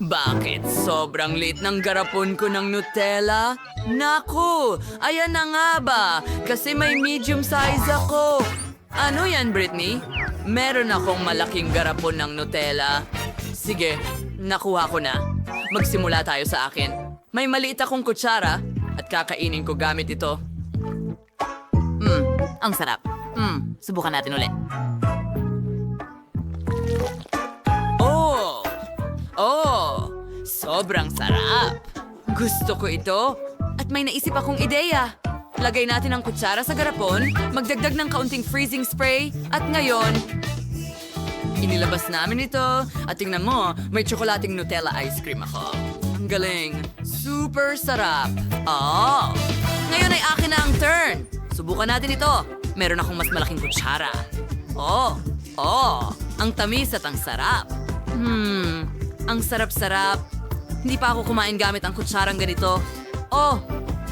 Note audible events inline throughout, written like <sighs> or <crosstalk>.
Bakit? Sobrang lit ng garapon ko ng Nutella? Naku! Ayan na nga ba? Kasi may medium size ako. Ano yan, Britney? Meron akong malaking garapon ng Nutella. Sige, nakuha ko na. Magsimula tayo sa akin. May maliit akong kutsara at kakainin ko gamit ito. Mmm, ang sarap. Mmm, subukan natin ulit. Sobrang sarap! Gusto ko ito. At may naisip akong ideya. Lagay natin ang kutsara sa garapon, magdagdag ng kaunting freezing spray, at ngayon, inilabas namin ito. At tingnan mo, may tsokolating Nutella ice cream ako. Ang galing. Super sarap. Oh! Ngayon ay akin na ang turn. Subukan natin ito. Meron akong mas malaking kutsara. Oh! Oh! Ang tamis at ang sarap. Hmm, ang sarap-sarap. Hindi pa ako kumain gamit ang kutsarang ganito. Oh,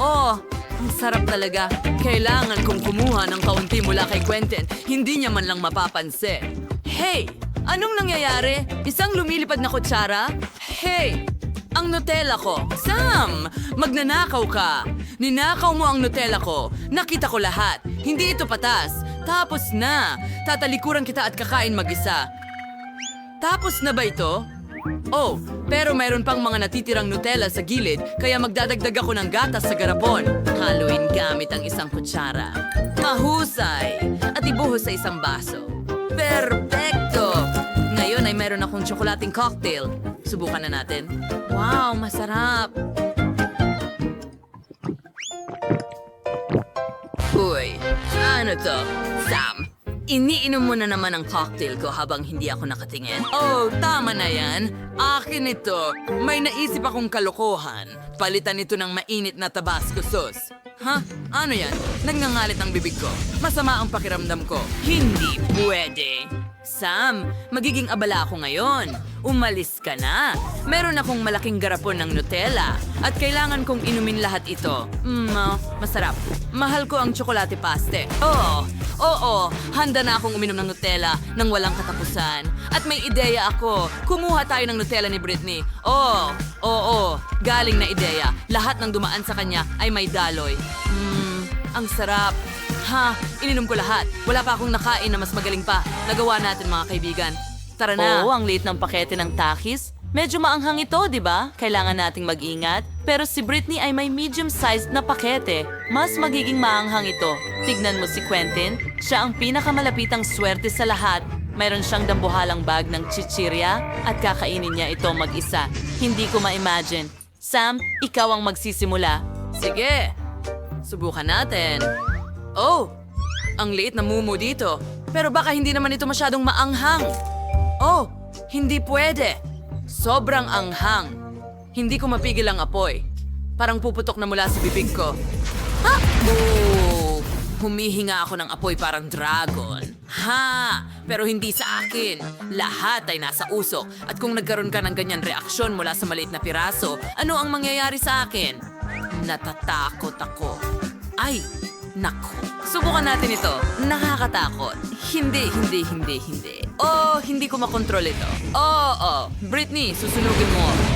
oh, ang sarap talaga. Kailangan kong kumuha ng kaunti mula kay Quentin. Hindi niya man lang mapapansin. Hey! Anong nangyayari? Isang lumilipad na kutsara? Hey! Ang Nutella ko! Sam! Magnanakaw ka! Ninakaw mo ang Nutella ko! Nakita ko lahat! Hindi ito patas! Tapos na! Tatalikuran kita at kakain mag-isa. Tapos na ba ito? Oh, pero mayroon pang mga natitirang Nutella sa gilid, kaya magdadagdag ako ng gatas sa garapon. Haluin gamit ang isang kutsara. Mahusay! At ibuhos sa isang baso. Perfecto! Ngayon ay meron akong tsokolating cocktail. Subukan na natin. Wow, masarap! Uy, ano to? Sam, iniinom mo na naman ang cocktail ko habang hindi ako nakatingin? Oh, tama na yan. Akin ito. May naisip akong kalokohan. Palitan ito ng mainit na tabasco sauce. Ha? Ano yan? Nagngangalit ang bibig ko. Masama ang pakiramdam ko. Hindi pwede. Sam, magiging abala ako ngayon. Umalis ka na. Meron akong malaking garapon ng Nutella at kailangan kong inumin lahat ito. Mm, ah, masarap. Mahal ko ang tsokolate paste. Oo, oo, handa na akong uminom ng Nutella nang walang katapusan. At may ideya ako. Kumuha tayo ng Nutella ni Britney. Oo, oo, galing na ideya. Lahat ng dumaan sa kanya ay may daloy. Hmm, ang sarap. Ha, ininom ko lahat. Wala pa akong nakain na mas magaling pa. Nagawa natin mga kaibigan. Tara na. Oo, ang liit ng pakete ng takis. Medyo maanghang ito, di ba? Kailangan nating mag-ingat. Pero si Britney ay may medium-sized na pakete. Mas magiging maanghang ito. Tignan mo si Quentin. Siya ang pinakamalapitang swerte sa lahat. Mayroon siyang dambuhalang bag ng chichirya at kakainin niya ito mag-isa. Hindi ko ma-imagine. Sam, ikaw ang magsisimula. Sige. Subukan natin. Oh, ang liit na mumu dito. Pero baka hindi naman ito masyadong maanghang. Oh, hindi pwede. Sobrang anghang. Hindi ko mapigil ang apoy. Parang puputok na mula sa bibig ko. Ha? Oh, humihinga ako ng apoy parang dragon. Ha! Pero hindi sa akin. Lahat ay nasa usok. At kung nagkaroon ka ng ganyan reaksyon mula sa maliit na piraso, ano ang mangyayari sa akin? Natatakot ako. Ay, Nako. Subukan natin ito. Nakakatakot. Hindi, hindi, hindi, hindi. Oh, hindi ko makontrol ito. Oh, oh. Britney, susunugin mo ako.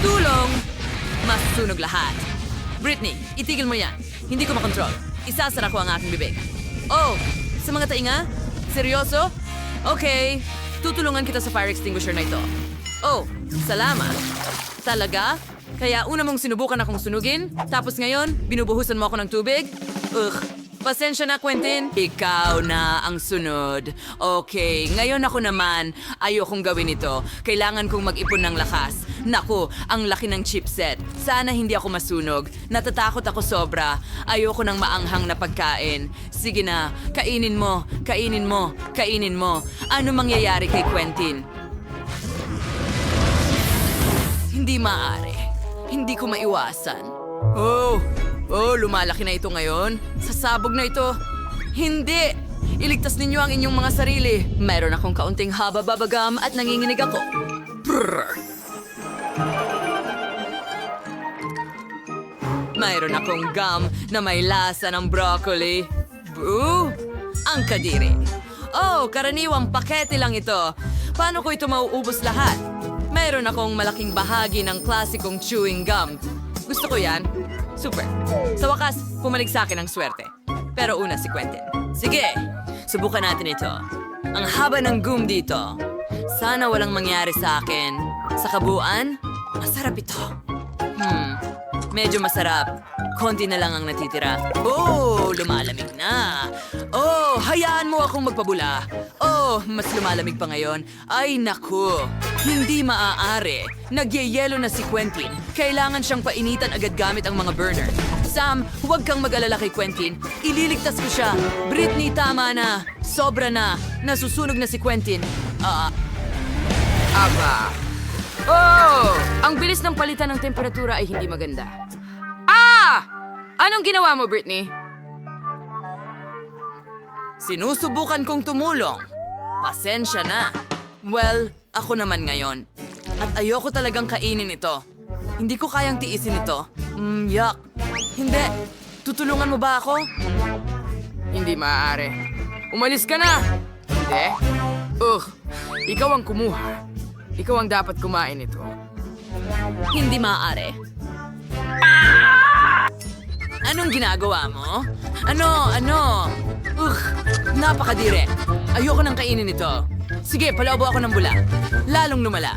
Tulong! Masusunog lahat. Britney, itigil mo yan. Hindi ko makontrol. Isasara ko ang aking bibig. Oh, sa mga tainga? Seryoso? Okay, tutulungan kita sa fire extinguisher na ito. Oh, salamat. Talaga? Kaya una mong sinubukan akong sunugin, tapos ngayon, binubuhusan mo ako ng tubig? Ugh, pasensya na, Quentin. Ikaw na ang sunod. Okay, ngayon ako naman, ayokong gawin ito. Kailangan kong mag-ipon ng lakas. Naku, ang laki ng chipset. Sana hindi ako masunog. Natatakot ako sobra. Ayoko ng maanghang na pagkain. Sige na, kainin mo, kainin mo, kainin mo. Ano mangyayari kay Quentin? Hindi maaari. Hindi ko maiwasan. Oh! Oh, lumalaki na ito ngayon. Sasabog na ito. Hindi! Iligtas ninyo ang inyong mga sarili. Meron akong kaunting haba-babagam at nanginginig ako. Brrr! Mayroon akong gum na may lasa ng broccoli. Boo! Ang kadiri. oh, karaniwang pakete lang ito. Paano ko ito mauubos lahat? Mayroon akong malaking bahagi ng klasikong chewing gum. Gusto ko yan. Super. Sa wakas, pumalig sa akin ang swerte. Pero una si Quentin. Sige, subukan natin ito. Ang haba ng gum dito. Sana walang mangyari sa akin. Sa kabuuan, masarap ito. Medyo masarap. Konti na lang ang natitira. Oh, lumalamig na. Oh, hayaan mo akong magpabula. Oh, mas lumalamig pa ngayon. Ay, naku. Hindi maaari. Nagyayelo na si Quentin. Kailangan siyang painitan agad gamit ang mga burner. Sam, huwag kang mag-alala kay Quentin. Ililigtas ko siya. Britney, tama na. Sobra na. Nasusunog na si Quentin. Ah, Aba. Oh! Ang bilis ng palitan ng temperatura ay hindi maganda. Ah! Anong ginawa mo, Britney? Sinusubukan kong tumulong. Pasensya na. Well, ako naman ngayon. At ayoko talagang kainin ito. Hindi ko kayang tiisin ito. Mm, yuck. Hindi. Tutulungan mo ba ako? Hindi maaari. Umalis ka na! Hindi? Ugh, ikaw ang kumuha. Ikaw ang dapat kumain ito. Hindi maaari. Anong ginagawa mo? Ano? Ano? Ugh, napakadire. Ayoko nang kainin ito. Sige, palabo ako ng bula. Lalong lumala.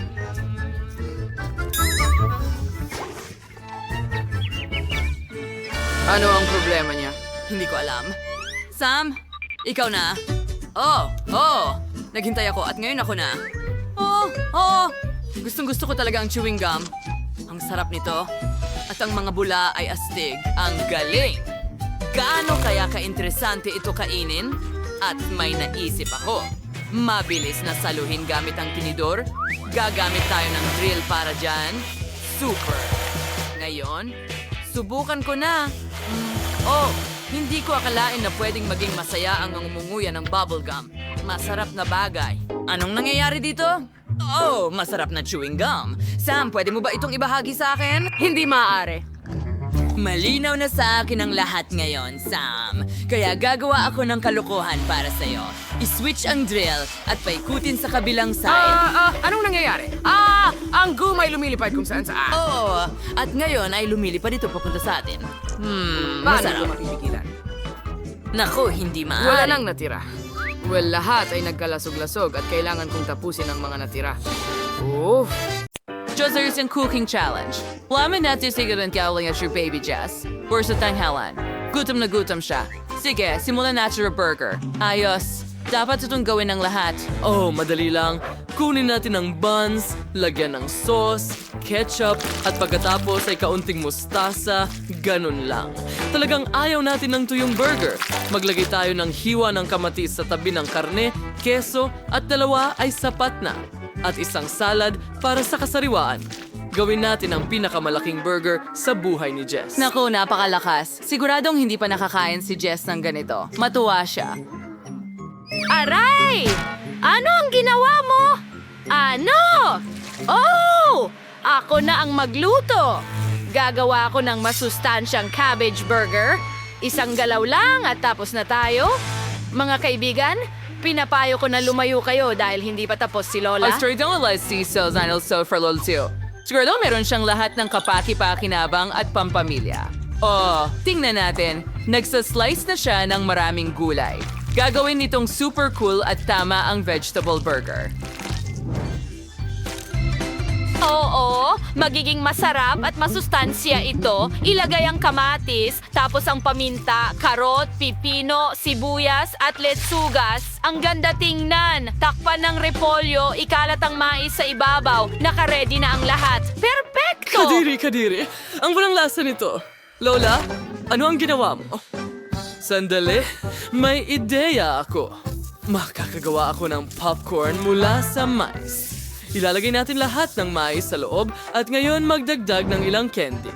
Ano ang problema niya? Hindi ko alam. Sam, ikaw na. Oh, oh. Naghintay ako at ngayon ako na. Oh, oh. Gustong gusto ko talaga ang chewing gum. Ang sarap nito. At ang mga bula ay astig. Ang galing! Gaano kaya ka-interesante ito kainin? At may naisip ako. Mabilis na saluhin gamit ang tinidor. Gagamit tayo ng drill para dyan. Super! Ngayon, subukan ko na. Mm, oh, hindi ko akalain na pwedeng maging masaya ang umunguya ng bubblegum. Masarap na bagay. Anong nangyayari dito? Oh, masarap na chewing gum. Sam, pwede mo ba itong ibahagi sa akin? Hindi maaari. Malinaw na sa akin ang lahat ngayon, Sam. Kaya gagawa ako ng kalokohan para sa'yo. I-switch ang drill at paikutin sa kabilang side. Ah, ah, anong nangyayari? Ah, ang gum ay lumilipad kung saan saan. Oo, at ngayon ay lumilipad ito papunta sa atin. Hmm, Paano masarap. mapipigilan? Naku, hindi maaari. Wala nang natira. Well, lahat ay nagkalasog-lasog at kailangan kong tapusin ang mga natira. Oof. And Cooking Challenge. Laman natin sigaran kawaling at your baby Jess. Or sa tanghalan. Gutom na gutom siya. Sige, simulan natin your burger. Ayos. Dapat itong gawin ng lahat. Oh, madali lang. Kunin natin ang buns, lagyan ng sauce, ketchup, at pagkatapos ay kaunting mustasa, ganun lang. Talagang ayaw natin ng tuyong burger. Maglagay tayo ng hiwa ng kamatis sa tabi ng karne, keso, at dalawa ay sapat na. At isang salad para sa kasariwaan. Gawin natin ang pinakamalaking burger sa buhay ni Jess. Naku, napakalakas. Siguradong hindi pa nakakain si Jess ng ganito. Matuwa siya. Aray! Ano ang ginawa mo? Ano? Oh! Ako na ang magluto. Gagawa ako ng masustansyang cabbage burger. Isang galaw lang at tapos na tayo. Mga kaibigan, pinapayo ko na lumayo kayo dahil hindi pa tapos si Lola. Realize si Sales and also for Lolo too. Siguro meron siyang lahat ng kapaki-pakinabang at pampamilya. Oh, tingnan natin. Nagsaslice na siya ng maraming gulay. Gagawin nitong super cool at tama ang vegetable burger. Oo, magiging masarap at masustansya ito. Ilagay ang kamatis, tapos ang paminta, karot, pipino, sibuyas at letsugas. Ang ganda tingnan. Takpan ng repolyo, ikalat ang mais sa ibabaw. Nakaredy na ang lahat. Perfecto! Kadiri, kadiri. Ang walang lasa nito. Lola, ano ang ginawa mo? Sandali, may ideya ako. Makakagawa ako ng popcorn mula sa mais. Ilalagay natin lahat ng mais sa loob at ngayon magdagdag ng ilang candy.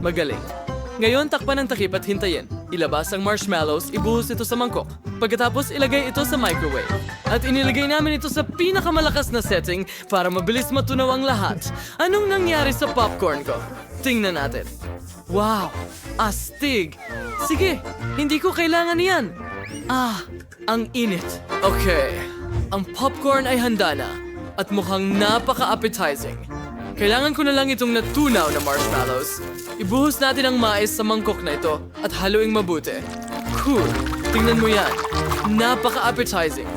Magaling. Ngayon takpan ng takip at hintayin. Ilabas ang marshmallows, ibuhos ito sa mangkok. Pagkatapos ilagay ito sa microwave. At inilagay namin ito sa pinakamalakas na setting para mabilis matunaw ang lahat. Anong nangyari sa popcorn ko? Tingnan natin. Wow! Astig! Sige, hindi ko kailangan yan. Ah, ang init. Okay, ang popcorn ay handa na at mukhang napaka-appetizing. Kailangan ko na lang itong natunaw na marshmallows. Ibuhos natin ang mais sa mangkok na ito at haluing mabuti. Cool, tingnan mo yan. Napaka-appetizing.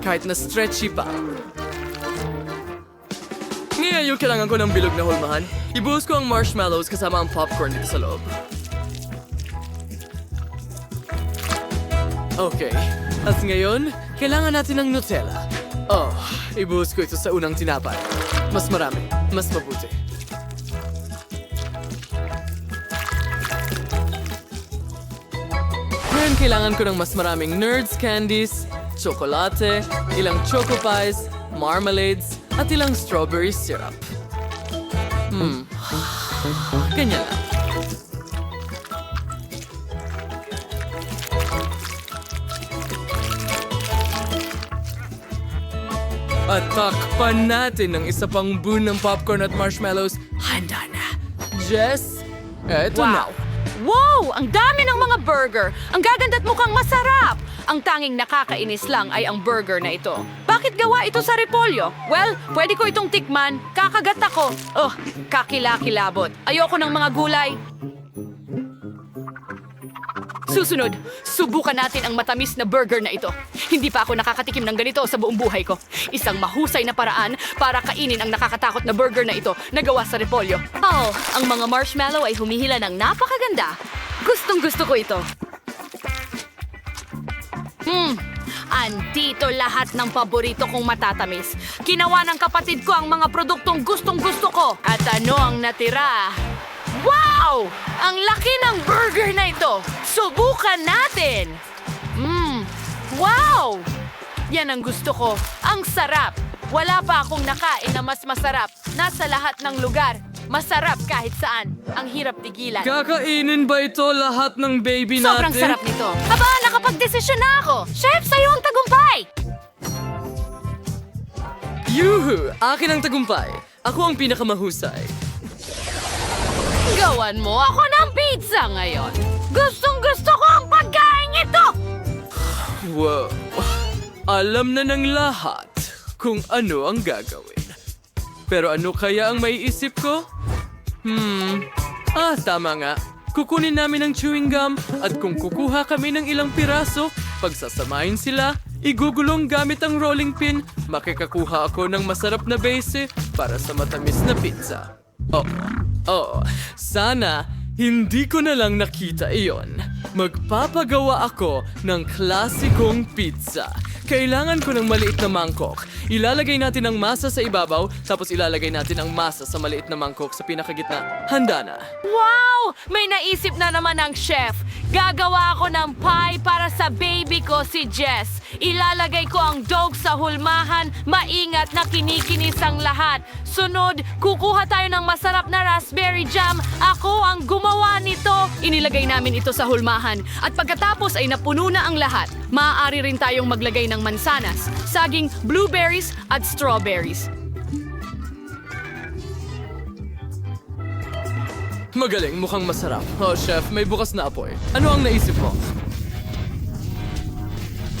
Kahit na stretchy pa. Ngayon, kailangan ko ng bilog na hulmahan. Ibuhos ko ang marshmallows kasama ang popcorn dito sa loob. Okay. At ngayon, kailangan natin ng Nutella. Ibuhos ko ito sa unang tinapay. Mas marami, mas mabuti. Ngayon, kailangan ko ng mas maraming nerds candies, tsokolate, ilang choco pies, marmalades, at ilang strawberry syrup. Hmm. <sighs> Ganyan lang. At takpan natin ng isa pang boon ng popcorn at marshmallows. Handa na. Jess, eto na. Wow! Wow! Ang dami ng mga burger! Ang gaganda at mukhang masarap! Ang tanging nakakainis lang ay ang burger na ito. Bakit gawa ito sa repolyo? Well, pwede ko itong tikman. Kakagat ako. Oh, kakilakilabot. Ayoko ng mga gulay. Susunod, subukan natin ang matamis na burger na ito. Hindi pa ako nakakatikim ng ganito sa buong buhay ko. Isang mahusay na paraan para kainin ang nakakatakot na burger na ito na gawa sa repolyo. Oh, ang mga marshmallow ay humihila ng napakaganda. Gustong gusto ko ito. Hmm, andito lahat ng paborito kong matatamis. Ginawa ng kapatid ko ang mga produktong gustong gusto ko. At ano ang natira? Wow! Ang laki ng burger na ito! Subukan natin! Mmm, wow! Yan ang gusto ko. Ang sarap! Wala pa akong nakain na mas masarap. Nasa lahat ng lugar. Masarap kahit saan. Ang hirap tigilan. Kakainin ba ito lahat ng baby natin? Sobrang sarap nito. Aba, nakapag-desisyon na ako. Chef, sa'yo ang tagumpay! Yuhu! Akin ang tagumpay. Ako ang pinakamahusay. Gawan mo ako ng pizza ngayon. Gustong gusto ko ang pagkain ito! Wow. Alam na ng lahat kung ano ang gagawin. Pero ano kaya ang maiisip ko? Hmm. Ah, tama nga. Kukunin namin ang chewing gum at kung kukuha kami ng ilang piraso, pagsasamahin sila, igugulong gamit ang rolling pin, makikakuha ako ng masarap na base para sa matamis na pizza. Oh, oh, sana hindi ko na lang nakita iyon. Magpapagawa ako ng klasikong pizza. Kailangan ko ng maliit na mangkok. Ilalagay natin ang masa sa ibabaw, tapos ilalagay natin ang masa sa maliit na mangkok sa pinakagitna. Handa na. Wow! May naisip na naman ang chef. Gagawa ako ng pie para sa baby ko si Jess. Ilalagay ko ang dog sa hulmahan. Maingat na kinikinis ang lahat. Sunod, kukuha tayo ng masarap na raspberry jam. Ako ang gumawa nito. Inilagay namin ito sa hulmahan. At pagkatapos ay napuno na ang lahat. Maaari rin tayong maglagay ng mansanas, saging, blueberries at strawberries. Magaling, mukhang masarap. Oh, chef, may bukas na apoy. Ano ang naisip mo?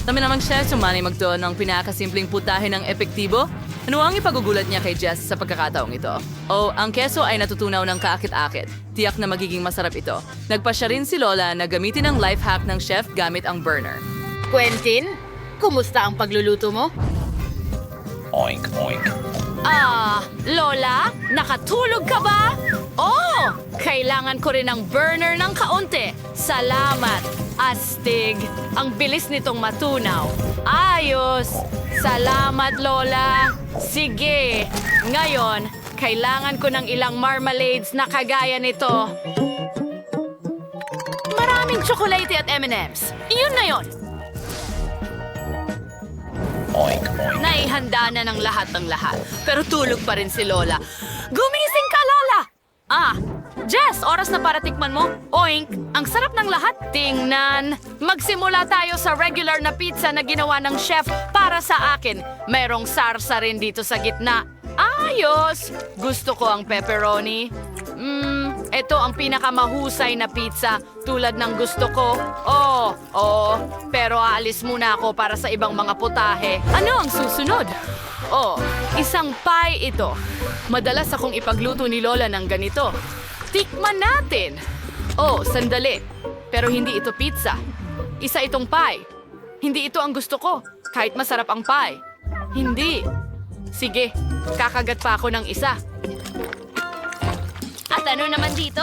Kami namang chef sumani magdoon ng pinakasimpleng putahe ng epektibo. Ano ang ipagugulat niya kay Jess sa pagkakataong ito? O, ang keso ay natutunaw ng kaakit-akit. Tiyak na magiging masarap ito. Nagpa siya rin si Lola na gamitin ang life hack ng chef gamit ang burner. Quentin, kumusta ang pagluluto mo? Oink, oink. Ah, Lola, nakatulog ka ba? Oh, kailangan ko rin ng burner ng kaunti. Salamat, astig. Ang bilis nitong matunaw. Ayos. Salamat, Lola. Sige. Ngayon, kailangan ko ng ilang marmalades na kagaya nito. Maraming tsokolate at M&M's. Iyon na yon. Oink, oink. Naihanda na ng lahat ng lahat. Pero tulog pa rin si Lola. Gumising ka, Lola! Ah, Jess, oras na para tikman mo. Oink, ang sarap ng lahat. Tingnan. Magsimula tayo sa regular na pizza na ginawa ng chef para sa akin. Merong sarsa rin dito sa gitna. Ayos! Gusto ko ang pepperoni. Ito ang pinakamahusay na pizza tulad ng gusto ko. Oo, oo, pero aalis muna ako para sa ibang mga putahe. Ano ang susunod? Oh, isang pie ito. Madalas akong ipagluto ni Lola ng ganito. Tikman natin! Oh, sandali. Pero hindi ito pizza. Isa itong pie. Hindi ito ang gusto ko, kahit masarap ang pie. Hindi. Sige, kakagat pa ako ng isa. At ano naman dito?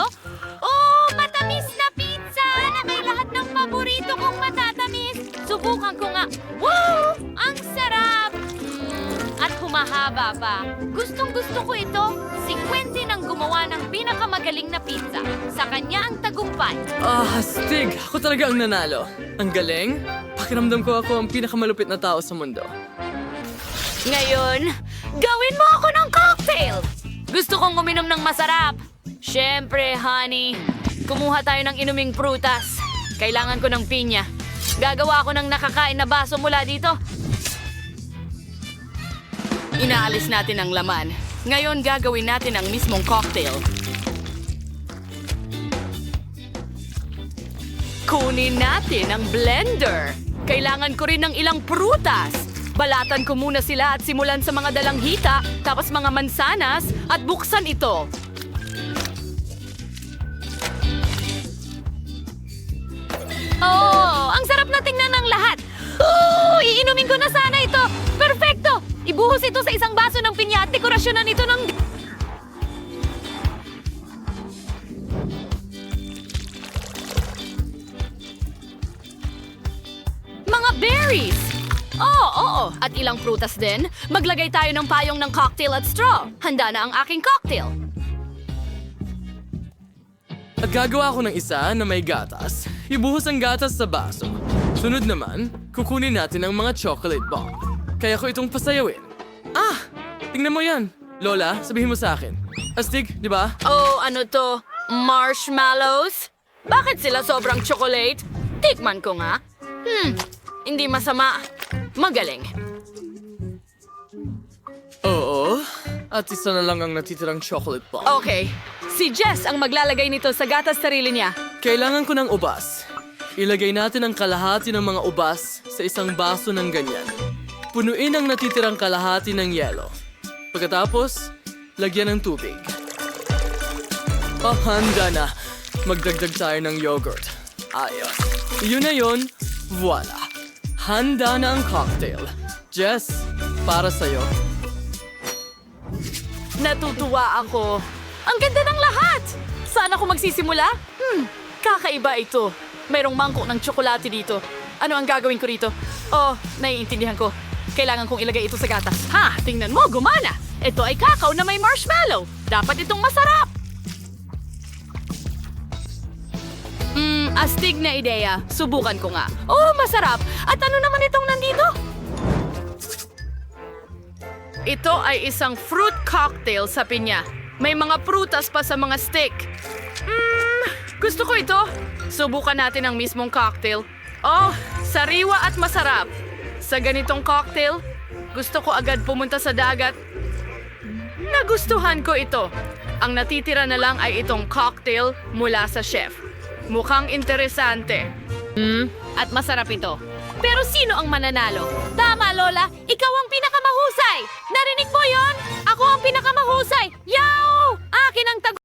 Oh, matamis na pizza na may lahat ng paborito kong matatamis. Subukan ko nga. Wow! Ang sarap! Mm, at humahaba pa. Gustong gusto ko ito. Si Quentin ang gumawa ng pinakamagaling na pizza. Sa kanya ang tagumpay. Ah, Stig! Ako talaga ang nanalo. Ang galing. Pakiramdam ko ako ang pinakamalupit na tao sa mundo. Ngayon, gawin mo ako ng cocktail! Gusto kong uminom ng masarap. Siyempre, honey. Kumuha tayo ng inuming prutas. Kailangan ko ng pinya. Gagawa ako ng nakakain na baso mula dito. Inaalis natin ang laman. Ngayon gagawin natin ang mismong cocktail. Kunin natin ang blender. Kailangan ko rin ng ilang prutas. Balatan ko muna sila at simulan sa mga dalanghita, tapos mga mansanas, at buksan ito. Oh, ang sarap na tingnan ng lahat. Oh, iinumin ko na sana ito. Perfecto! Ibuhos ito sa isang baso ng pinya at dekorasyonan ito ng... Mga berries! Oo, oo. At ilang prutas din. Maglagay tayo ng payong ng cocktail at straw. Handa na ang aking cocktail. At gagawa ko ng isa na may gatas. Ibuhos ang gatas sa baso. Sunod naman, kukunin natin ang mga chocolate bomb. Kaya ko itong pasayawin. Ah! Tingnan mo yan. Lola, sabihin mo sa akin. Astig, di ba? Oh, ano to? Marshmallows? Bakit sila sobrang chocolate? Tikman ko nga. Hmm, hindi masama. Magaling. Oo. At isa na lang ang natitirang chocolate bomb. Okay, si Jess ang maglalagay nito sa gatas sarili niya. Kailangan ko ng ubas. Ilagay natin ang kalahati ng mga ubas sa isang baso ng ganyan. Punuin ang natitirang kalahati ng yelo. Pagkatapos, lagyan ng tubig. Oh, handa na. Magdagdag tayo ng yogurt. Ayos. Yun na yun, voila. Handa na ang cocktail. Jess, para sa'yo. Natutuwa ako. Ang ganda ng lahat! Saan ako magsisimula? Hmm, kakaiba ito. Mayroong mangkok ng tsokolate dito. Ano ang gagawin ko rito? Oh, naiintindihan ko. Kailangan kong ilagay ito sa gatas. Ha, tingnan mo, gumana! Ito ay kakao na may marshmallow. Dapat itong masarap. Hmm, astig na ideya. Subukan ko nga. Oh, masarap. At ano naman itong nandito? Ito ay isang fruit cocktail sa pinya. May mga prutas pa sa mga stick. Mmm, gusto ko ito. Subukan natin ang mismong cocktail. Oh, sariwa at masarap. Sa ganitong cocktail, gusto ko agad pumunta sa dagat. Nagustuhan ko ito. Ang natitira na lang ay itong cocktail mula sa chef. Mukhang interesante. Hmm, at masarap ito. Pero sino ang mananalo? Tama, Lola. Ikaw ang pinakamahusay. Narinig mo yon? Ako ang pinakamahusay. Yaw! Akin ang tag...